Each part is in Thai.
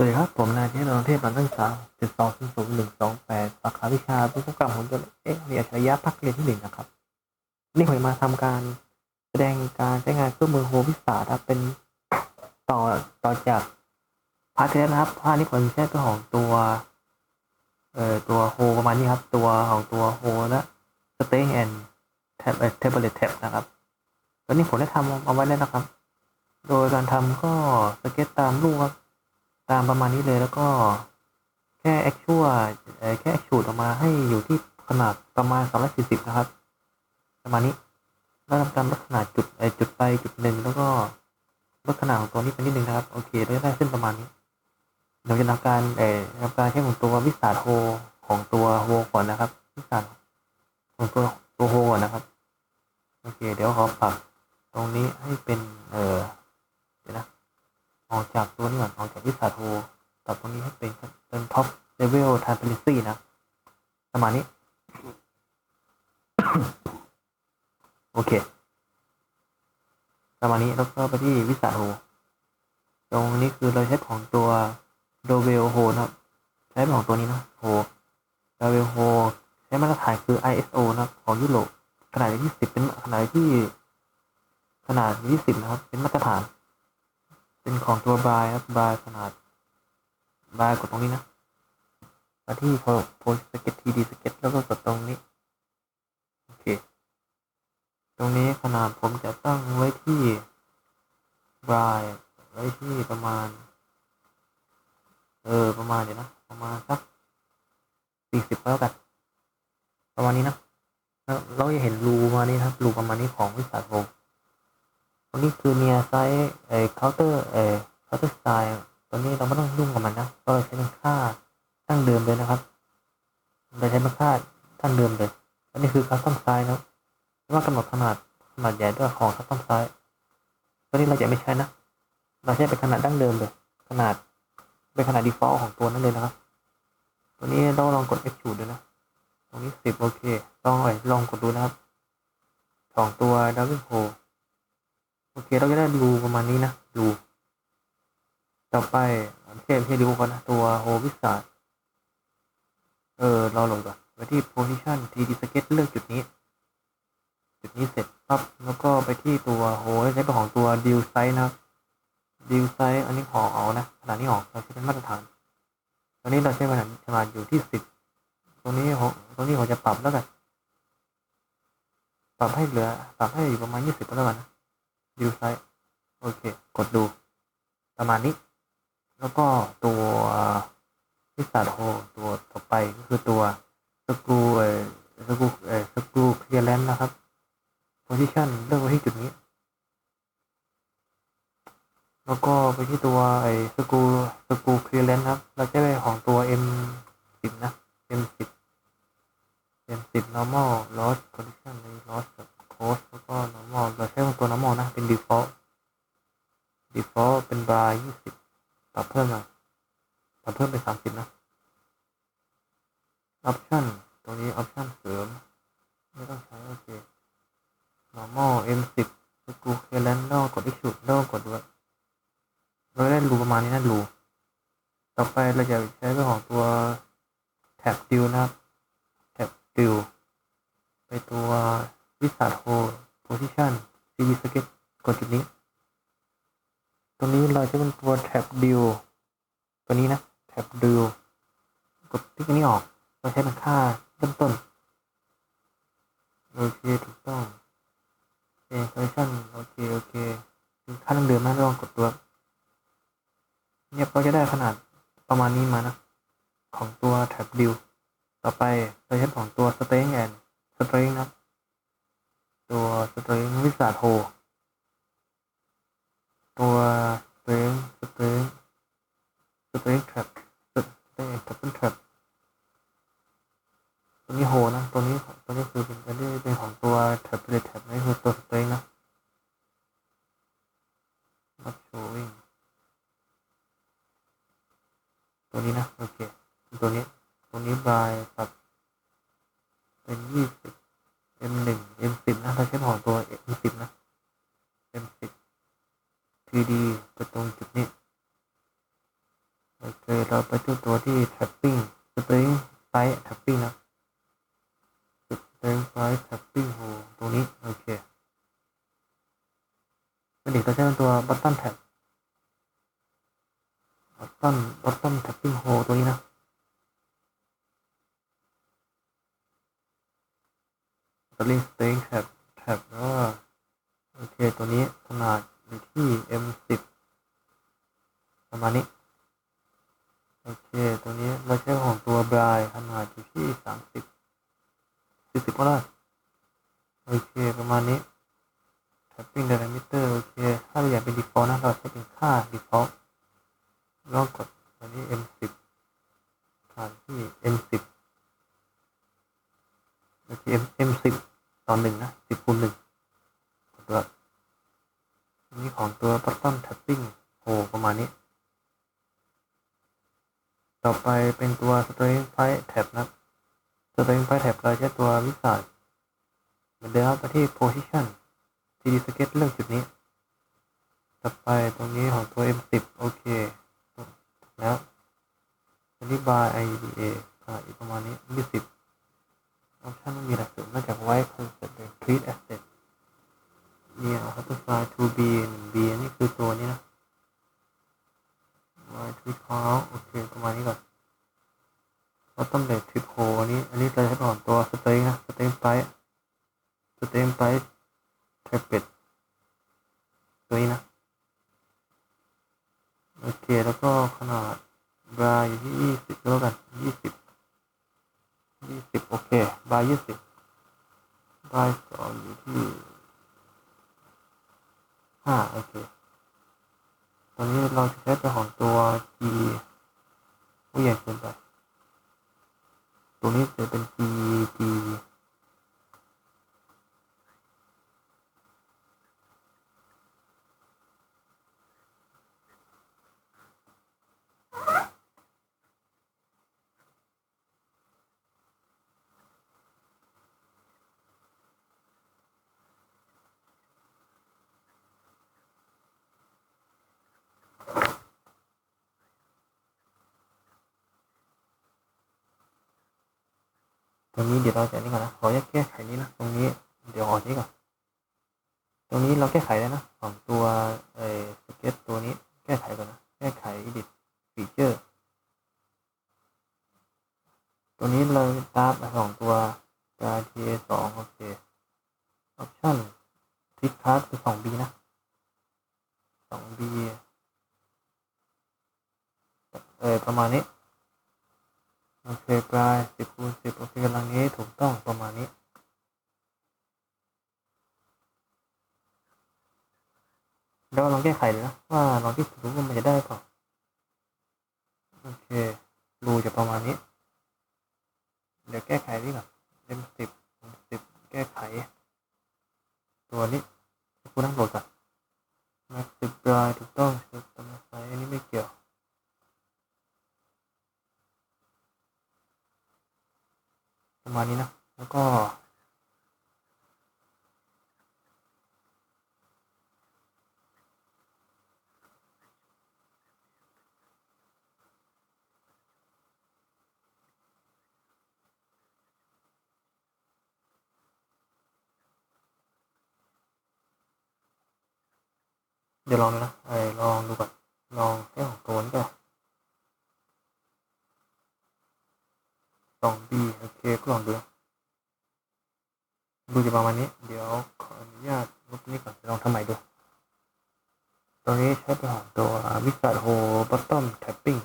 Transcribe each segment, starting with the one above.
สวัสดีครับผมนายเทพนนเทพนันท์สาวจุดสองศูนย์ศูนย์หนึ่งสองแปดสาขาวิชาวิศวกรรมหุ่นยนต์เอ๊ะมีอัจฉริยะภาคเรียนที่หนึ่งนะครับนี่ผมมาทำการแสดงการใช้งานเครื่องมือโฮวิสาครับเป็นต่อต่อจากพาร์ทแล้วนะครับพาร์ทนี้ผมใช้ตัวของตัวเอ่อตัวโฮประมาณนี้ครับ ตัวของตัวโฮและสเต็งแอนแท็บเทเบิลเลตแท็บนะครับตอนนี้ผมได้ทำเอาไว้แล้วนะครับ โดยการทำก็สเก็ตตามรูปครับ ตามประมาณนี้เลยแล้วก็แค่แอคชัวแค่แอคชูดออกมาให้อยู่ที่ขนาดประมาณ240 นะครับ ประมาณนี้ แล้วทำการลดขนาดจุดจุดไปจุดหนึ่งแล้วก็ลดขนาดของตัวนี้ไปนิดนึงนะครับ โอเคได้เส้นประมาณนี้เราจะทำการเอ่อทำการใช้ของตัววิสาโฮของตัวโฮก่อนนะครับ วิสาของตัวตัวโฮก่อนนะครับ โอเค เดี๋ยวขอปรับตรงนี้ให้เป็นเอ่อเดี๋ยวนะ ออกจากตัวนี้ก่อนออกจากวิสาโทปรับตรงนี้ให้เป็นเป็นท็อปเลเวลทาร์ a ิซี่นะประมาณนี้ โอเคประมาณนี้แล้วก็ไปที่วิสาโทตรงนี้คือเราใช้ของตัวโดเวลโฮนะครับ ใช้ของตัวนี้นะโฮโดเวลโฮใช้มาตรฐานคือ ISO นะครับของยุโรปขนาดที่10เป็นขนาดที่ขนาด20นะครับ เป็นมาตรฐาน เป็นของตัวบายครับบายขนาดบายกดตรงนี้นะมาที่โพโพสเก็ตทีดีสเก็ตแล้วก็กดตรงนี้ โอเค ตรงนี้ขนาดผมจะตั้งไว้ที่บายไว้ที่ประมาณ เออ ประมาณเดี๋ยวนะ ประมาณสักสี่สิบแล้วกัน ประมาณนี้นะแล้วเราจะเห็นรูมานี้ครับ รูประมาณนี้ของวิสาโท ตัวนี้คือเนียไซส์เอ่อเคาน์เตอร์เอ่อเคาน์เตอร์สไตล์ตัวนี้เราไม่ต้องยุ่งกับมันนะก็ใช้เป็นค่าตั้งเดิมเลยนะครับเราใช้เป็นค่าตั้งเดิมเลย อันนี้คือคัสตอมไซส์นะว่ากำหนดขนาดขนาดใหญ่ด้วยของคัสตอมไซส์ตัวนี้เราจะไม่ใช้นะเราใช้เป็นขนาดดั้งเดิมเลย ขนาดเป็นขนาด default ของตัวนั้นเลยนะครับ ตัวนี้เราลองกด F ดูด้วยนะตรงนี้สิบโอเคลองเอ่ยลองกดดูนะครับสองตัวดับเบิลโฮ โอเคเราจะได้ดูประมาณนี้นะดูต่อไปเทียบเทดูก่อนนะ ตัวโฮวิสาเออ เราลงก่อนไปที่ position 3D sketch เลือกจุดนี้ จุดนี้เสร็จปั๊บแล้วก็ไปที่ตัวโฮใช้เป็นของตัว deal size นะครับ deal size อันนี้ขอเอานะขนาดนี้ออกเราใช้เป็นมาตรฐานตอนนี้เราใช้ขนาดขนาดอยู่ที่สิบตรงนี้ของตรงนี้ผมจะปรับแล้วกัน ปรับให้เหลือ ปรับให้อยู่ประมาณยี่สิบแล้วกันนะ ดิวไซต์โอเค กดดู ประมาณนี้ แล้วก็ตัววิสาโฮตัวต่อไปก็คือตัวสกรูเอสกรูเอสกรูเคลียร์แลนด์นะครับโพซิชันเลือกไว้ที่จุดนี้ แล้วก็ไปที่ตัวไอสกรูสกรูเคลียร์แลนด์ครับ เราจะได้ของตัว M สิบนะ M สิบ M สิบ normal loss condition ใน loss กับ close แล้วก็ normal เราใช้ตัว normal นะ เป็น default default เป็น bar ยี่สิบปรับเพิ่มมาปรับเพิ่มเป็นสามสิบนะ option ตัวนี้ option เสริม ไม่ต้องใช้ โอเค normal M สิบ screw clearance แล้วกด issue แล้วกดด้วยเราได้รูประมาณนี้นะรูต่อไปเราจะใช้เรื่องของตัว tab dill นะครับ tab dill ไปตัว วิสาโฮ position cv sketch กดจุดนี้ ตรงนี้เราจะเป็นตัว tab deal ตัวนี้นะ tab deal กดที่นี้ออกเราใช้เป็นค่าเริ่มต้นโอเคถูกต้องเอ position โอเคโอเคเป็นค่าเดิมนะลองกดตัวเนี่ยเราจะได้ขนาดประมาณนี้มานะ ของตัว tab deal ต่อไปเราใช้ของตัว string and string นะ ตัวสตริงวิสาโท ตัวสตริงสตริงสตริงแทร็บสตริงแทร็บเป็นแทร็บตัวนี้โฮนะ ตัวนี้ตัวนี้คือเป็นอันนี้เป็นของตัวแท็บเลยแท็บนี่คือตัวสตริงนะ not showing ตัวนี้นะ โอเค ตัวนี้ ตัวนี้บายปรับเป็นยี่สิบ M หนึ่ง M สิบนะเราใช้ของตัว M สิบนะ M สิบ 3D กดตรงจุดนี้โอเคเราไปที่ตัวที่ tapping string size tapping นะ string size tapping โหตัวนี้ โอเคเป็นเด็กเราใช้ตัว button tab button button tapping hole ตัวนี้นะ string string tab tab แล้วก็โอเค ตัวนี้ขนาดอยู่ที่ m10 ประมาณนี้ โอเค ตัวนี้เราใช้ของตัวบรายขนาดอยู่ที่ 30 40ก็ได้โอเค ประมาณนี้ tapping diameter โอเค ถ้าเราอยากเป็น default นะ เราใช้เป็นค่า default ลองกดอันนี้ m10 ผ่านที่ m10 โอเค m m10 ตอนหนึ่งนะ10คูณหนึ่งตัวนี้ของตัว button tapping โอประมาณนี้ ต่อไปเป็นตัว string pipe tab นะ string pipe tab เราใช้ตัววิสัยเหมือนเดิมไปที่ position 3D sketch เรื่องจุดนี้ ต่อไปตรงนี้ของตัว M10 โอเคแล้วอันนี้ by IDA อ่าอีกประมาณนี้20 ออปชั่นไม่มีอะไรเสริมนอกจากไว้ concept เป็น treat asset เนี่ย autofly to b 1 b นี่คือตัวนี้นะ y treat call โอเค ประมาณนี้ก่อน bottom left trip hole อันนี้ อันนี้เราใช้ก่อนตัว string นะ string pipe string pipe tablet ตัวนี้นะ โอเค แล้วก็ขนาดบราอยู่ที่ยี่สิบแล้วกันยี่สิบ ยี่สิบโอเคบายี่สิบบราสองอยู่ที่ห้าโอเคตอนนี้เราจะใช้ตัวของตัว G ผู้ใหญ่เกินไปตัวนี้จะเป็น G G รงนี้เดี๋ยวเราจะนี่ก่อนนะขอแก้ไขนี้นะตรงนี้เดี๋ยวออกนี้ก่อนตรงนี้เราแก้ไขได้นะของตัวเออสเก็ตตัวนี้แก้ไขก่อนนะแก้ไข edit feature ตัวนี้เราตามสองตัว GTA สองโอเค option ทิกคาร์ดคือสอง B นะสอง B เออประมาณนี้ โอเคปลายสิบคูณสิบโอเคกำลังนี้ถูกต้องประมาณนี้ แล้วลองแก้ไขเลยนะว่าลองที่สุดว่ามันจะได้เปล่าโอเครูจะประมาณนี้ เดี๋ยวแก้ไขนี่ก่อนเอ็มสิบสิบแก้ไข ตัวนี้คุณนั่งโหลดก่อนแม็กสิบปลายถูกต้องเช็คตัวไฟอันนี้ไม่เกี่ยว ประมาณนี้นะ แล้วก็เดี๋ยวลองนะไอ้ลองดูก่อน ลองแค่ของตัวนี้ก็ สองบีโอเคก็ลองดูดูจะประมาณนี้ เดี๋ยวขออนุญาตลบนี้ก่อนลองทำใหม่ดูตัวนี้ใช้เป็นของตัววิสัยโฮบอตตอมแท็ปปิ้ง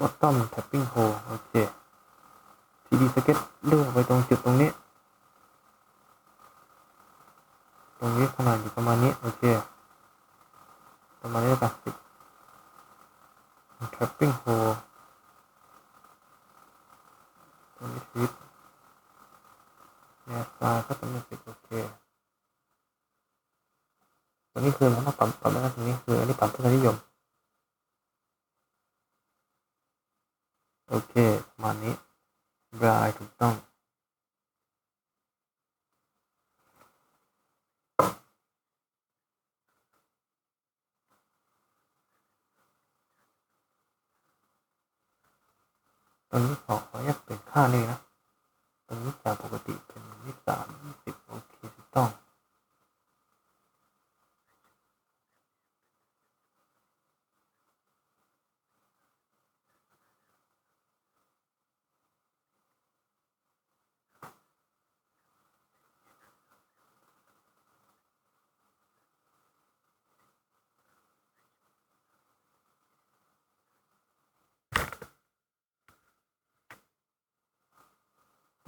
บอตตอมแท็ปปิ้งโฮโอเคทีดีสเก็ตเลือกไปตรงจุดตรงนี้ ตรงนี้ขนาดอยู่ประมาณนี้โอเคประมาณนี้แล้วกันสิบ trapping hole งนี้ทิศแนวตาก็จะไม่สิบโอเคตัวนี้คือมันต้องปรับปรับแล้วตรงนี้คืออันนี้ปรับเพื่อนิยม โอเคประมาณนี้บรายถูกต้อง ตรงนี้สองขอแยกเป็นค่าเลยนะ ตรงนี้จากปกติเป็นยี่สามยี่สิบอเคถูกต้อง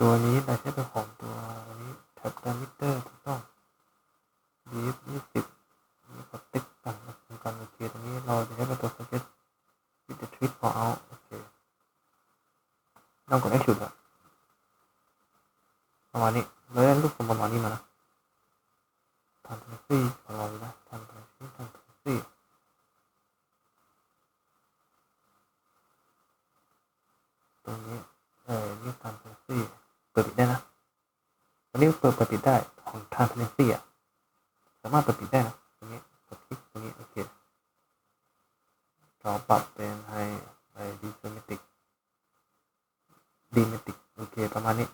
ตัวนี้เราใช้เป็นของตัวนี้แท็บดามิเตอร์ถูกต้องยีฟยี่สิบนี่ก็ติ๊กต่างกันกันโอเคตรงนี้เราจะใช้เป็นตัว suggest with the treat for out โอเคต้องกด execute อะประมาณนี้เราได้รูปทรงประมาณนี้มานะทำเป็นซี่ของเรานะทำเป็นซี่ทำเป็นซี่ตรงนี้ เออนี่ทำเป็นซี่ เปิดปิดได้นะ อันนี้เปิดปิดปิได้ของทางเทนซี่อะสามารถเปิดปิดได้นะตรงนี้กดคลิกตรงนี้โอเคเราปรับเป็นให้ไปดิสเมติกดิเมติกโอเคประมาณนี้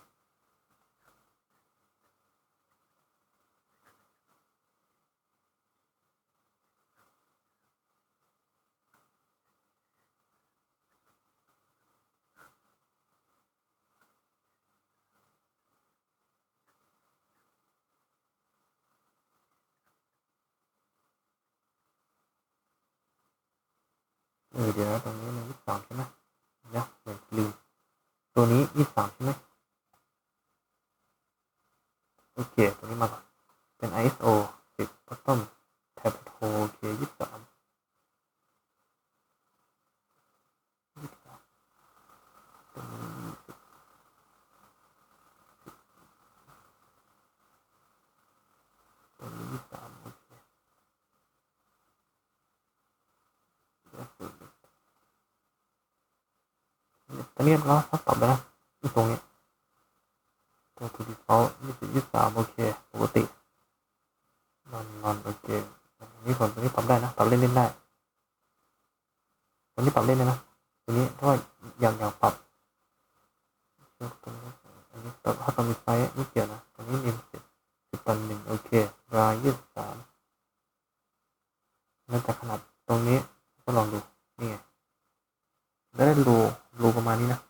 ออเดี๋ยวนะตรงนี้มันยี่สิบสามใช่ไหมเดี๋ยวเหมือนลืมตัวนี้ยี่สิบสามใช่ไหมโอเคตัวนี้มาก่อนเป็น ISO 10 bottom tab o โอเคยี่สิบสามยี่สิบสามตัวนี้ยี่สิบตัวนี้ยี่สิบสามโอเคเดี๋ยวสุดเลย ตอนนี้เราพักต่อไปนะที่ตรงนี้ตัวทูดีเขายี่สิบยี่สามโอเคปกตินอนนอนโอเคนี่ผลตัวนี้ปรับได้นะปรับเล่นเล่นได้ตัวนี้ปรับเล่นได้นะตัวนี้ถ้าว่าอย่างอย่างปรับยกตัวนี้อันนี้ตัถ้าตัวมีไซส์ไม่เกี่ยวนะตัวนี้มีสิบสิบต่อหนึ่งโอเครายยี่สิบสามแล้วแต่ขนาดตรงนี้ก็ลองดูนี่ไงได้รู รูประมาณนี้นะ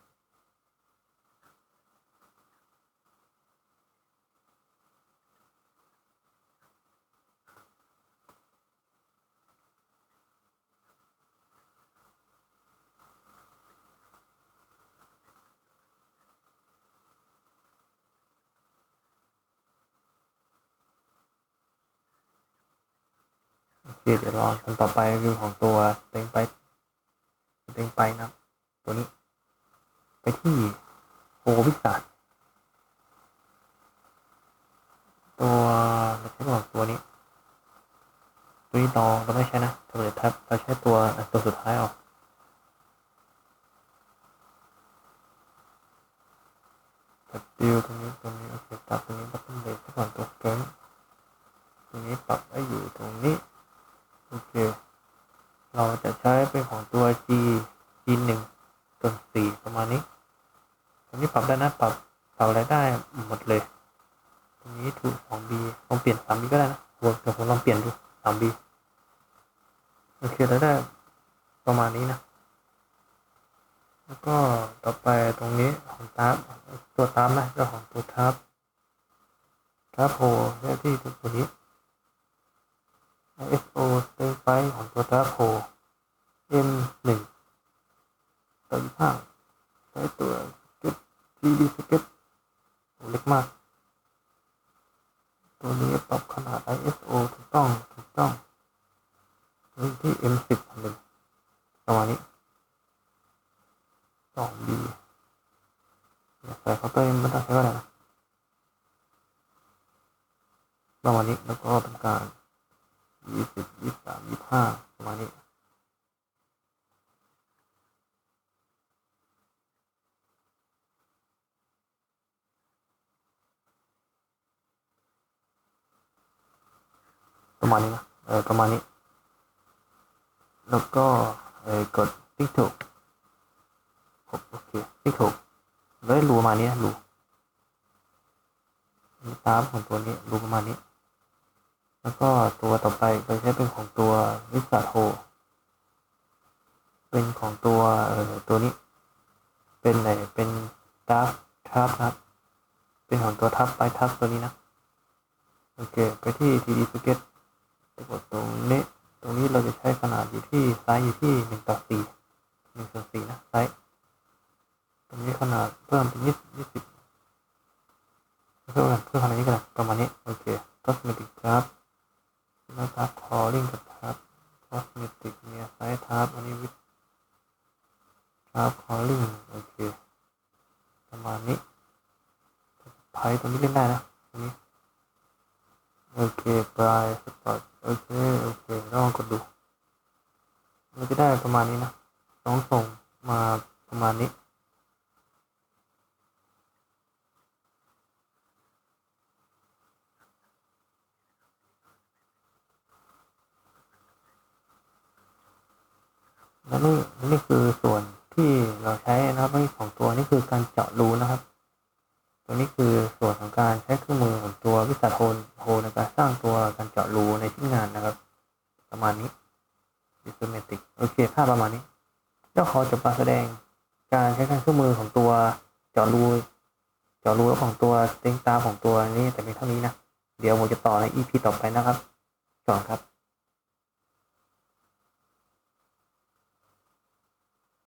เคเดี๋ยวรอกันต่อไปคือของตัวเต็งไปเต็งไปนะตัวนี้ ที่โอวิสานตัวเราใช้ของตัวนี้ ตัวนี้เราเราไม่ใช้นะตัวเดทับเราใช้ตัวตัวสุดท้ายออกตัดดิวตรงนี้ตรงนี้โอเคตัดตรงนี้ตัดตรงเบรกก่อนตัวเกินตรงนี้ปรับให้อยู่ตรงนี้โอเค เราจะใช้เป็นของตัว G G หนึ่งส่วนสี่ประมาณนี้ ตรงนี้ปรับได้นะปรับปรับอะไรได้หมดเลยตรงนี้ถูกสอง B ลองเปลี่ยนสาม B ก็ได้นะผมเดี๋ยวผมลองเปลี่ยนดูสาม B โอเคแล้วได้ประมาณนี้นะ แล้วก็ต่อไปตรงนี้ของตามตัวตามนะเจ้าของตัวทับทับโพได้ที่ตัวนี้ SO เตไฟของตัวทับโพ M หนึ่งตัวยี่ห้าใช้ตัว 3D สเก็ตเล็กมาก ตัวนี้ปรับขนาด ISO ถูกต้อง ถูกต้องนี่ที่ M สิบหนึ่งประมาณนี้สอง B ใส่เคาน์เตอร์ไม่ต้องใช้ก็ได้นะประมาณนี้แล้วก็เป็นการยี่สิบยี่สามยี่ห้าประมาณนี้ ประมาณนี้นะเออประมาณนี้ แล้วก็เออกดติ๊กถูกโอเคเคที่ถูกแล้วรูประมาณนี้นะรูตามของตัวนี้รูประมาณนี้ แล้วก็ตัวต่อไปเราใช้เป็นของตัววิสาโทเป็นของตัวเอ่อตัวนี้ เป็นไหนเป็นดาร์ฟทับครับ เป็นของตัวทับไปทับตัวนี้นะ โอเค ไปที่ 3D Sketch กดตรงนี้ ตรงนี้เราจะใช้ขนาดอยู่ที่ไซส์อยู่ที่หนึ่งต่อสี่หนึ่งส่วนสี่นะไซส์ตรงนี้ขนาดเพิ่มเป็นยี่ยี่สิบเพิ่มเพิ่มขนาดนี้กันประมาณนี้ โอเค cosmetic tab แล้ว tab calling กับ tab cosmetic เนี่ยไซส์ tab อันนี้ with tab calling โอเค ประมาณนี้ไพ่ตรงนี้เล่นได้นะตรงนี้ โอเคปลายสปอตโอเค โอเคลองกดดูมันจะได้ประมาณนี้นะต้องส่งมาประมาณนี้และนี่นี่คือส่วนที่เราใช้นะครับนี่ของตัวนี่คือการเจาะรูนะครับ ตัวนี้คือส่วนของการใช้เครื่องมือของตัววิสาโทนโฮในการสร้างตัวการเจาะรูในชิ้นงานนะครับ ประมาณนี้ดิสเมติกโอเคภาพประมาณนี้เจ้าขอจบการแสดงการใช้เครื่องมือของตัวเจาะรูเจาะรูและของตัวเต็งตาของตัวนี้แต่เพียงเท่านี้นะ เดี๋ยวผมจะต่อใน EP ต่อไปนะครับก่อนครับ